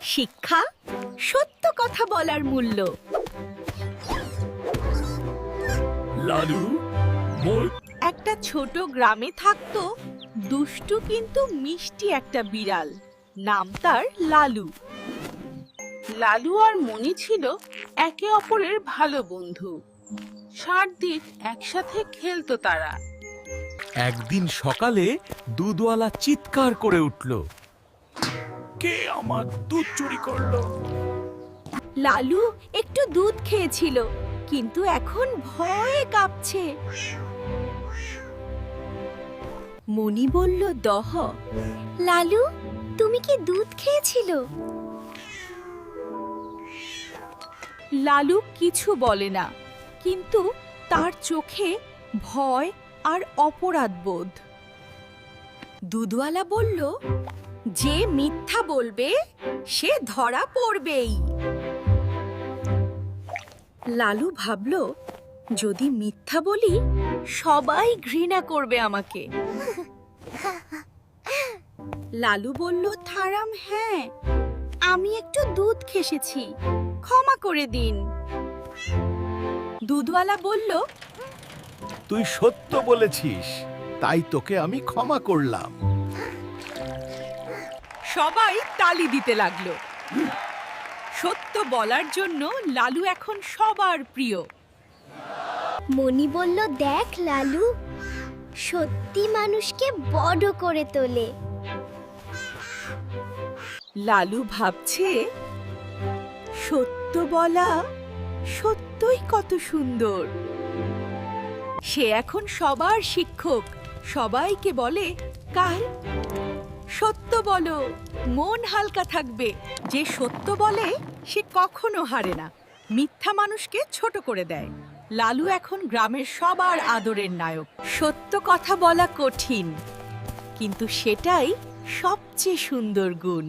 শিক্ষা সত্য কথা বলার মূল্য। লালু একটা ছোট গ্রামে থাকতো দুষ্টু কিন্তু মিষ্টি একটা বিড়াল। নাম তার লালু। লালু আর মনি ছিল একে অপরের ভালো বন্ধু। সাত দিন একসাথে খেলতো তারা। একদিন সকালে দুধওয়ালা চিৎকার করে উঠল। কে আমার দুধ চুরি করল? লালু একটু দুধ খেয়েছিল, কিন্তু এখন ভয়ে কাঁপছে। মনি বলল, দহ। লালু, তুমি কি দুধ খেয়েছিল? লালু কিছু বলে না, কিন্তু তার চোখে ভয় আর অপরাধ বোধ দুধওয়ালা বলল যে মিথ্যা বলবে, সে ধরা পড়বেই। লালু ভাবল, যদি মিথ্যা বলি, সবাই ঘৃণা করবে আমাকে। লালু বলল, থারাম হ্যাঁ আমি একটু দুধ খেসেছি, ক্ষমা করে দিন। দুধওয়ালা বলল, তুই সত্য বলেছিস, তাই তোকে আমি ক্ষমা করলাম। সবাই তালি দিতে লাগল। সত্য বলার জন্য লালু এখন সবার প্রিয়। মনি বলল দেখ লালু সত্যি মানুষকে বড় করে তোলে। লালু ভাবছে সত্য বলা সত্যই কত সুন্দর। সে এখন সবার শিক্ষক। সবাইকে বলে কাল সত্য বলো, মন হালকা থাকবে। যে সত্য বলে, সে কখনো হারে না। মিথ্যা মানুষকে ছোট করে দেয়। লালু এখন গ্রামের সবার আদরের নায়ক। সত্য কথা বলা কঠিন, কিন্তু সেটাই সবচেয়ে সুন্দর গুণ।